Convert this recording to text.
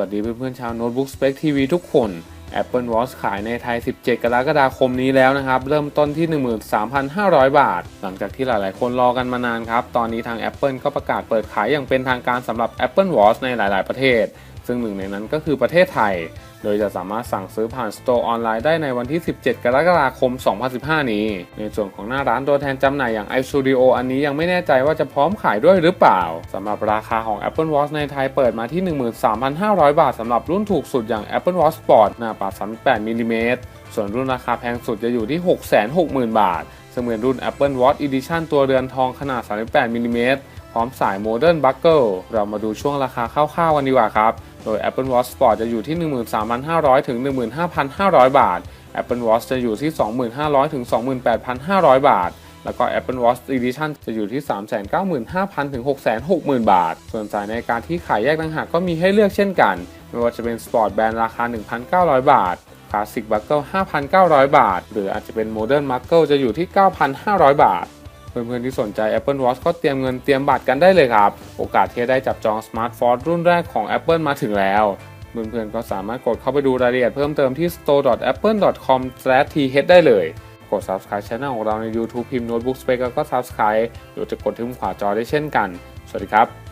วัสดีเพื่อนๆชาวโน้ตบุ๊กสเปคทีวีทุกคน Apple Watch ขายในไทย 17 กรกฎาคมนี้แล้วนะครับ เริ่มต้นที่ 13,500 บาท หลังจากที่หลายๆ คนรอกันมานานครับ ตอนนี้ทาง Apple ก็ประกาศเปิดขายอย่างเป็นทางการสำหรับ Apple Watch ในหลาย ๆ ประเทศ ซึ่งหนึ่งในนั้นก็คือประเทศไทย โดยจะสามารถสั่งซื้อผ่านสโตร์ออนไลน์ได้ในวันที่ 17 กรกฎาคม 2015 นี้ ในส่วนของหน้าร้านตัวแทนจำหน่ายอย่าง iStudio อันนี้ยังไม่แน่ใจว่าจะพร้อมขายด้วยหรือเปล่าสำหรับราคาของ Apple Watch ในไทยเปิดมาที่ 13,500 บาทสำหรับรุ่นถูกสุดอย่าง Apple Watch Sport หน้าปัด38มิลลิเมตรส่วนรุ่นราคาแพงสุดจะอยู่ที่ 660,000 บาทซึ่งเป็นรุ่น Apple Watch Edition ตัวเรือนทองขนาด 38มิลลิเมตร พร้อมสาย Modern Buckle เรามาดูช่วงราคาคร่าวๆกันดีกว่าครับ โดย Apple Watch Sport จะอยู่ที่ 13,500 ถึง 15,500 บาท Apple Watch จะอยู่ที่ 25,000ถึง 28,500 บาท แล้วก็ Apple Watch Edition จะอยู่ที่ 395,000 ถึง 660,000 บาท ส่วนสายในาฬิการที่ขายแยกต่างหากก็มีให้เลือกเช่นกัน ไม่ว่าจะเป็น Sport Band ราคา 1,900 บาท Classic Buckle 5,900 บาท หรืออาจจะเป็น Modern Buckle จะอยู่ที่ 9,500 บาท พื่อนๆที่สนใจ Apple Watch ก็เตรียมเงินเตรียมบัตรกันได้เลยครับ โอกาสที่จะได้จับจองสมาร์ทโฟนรุ่นแรกของ Apple มาถึงแล้ว เพื่อนๆก็สามารถกดเข้าไปดูรายละเอียดเพิ่มเติมที่ store.apple.com/th ได้เลย กด subscribe ช anel ของเราใน YouTube พิมพ์ Notebook Spec แล้วก็ subscribe หรือจะกดที่มุมขวาจอได้เช่นกัน สวัสดีครับ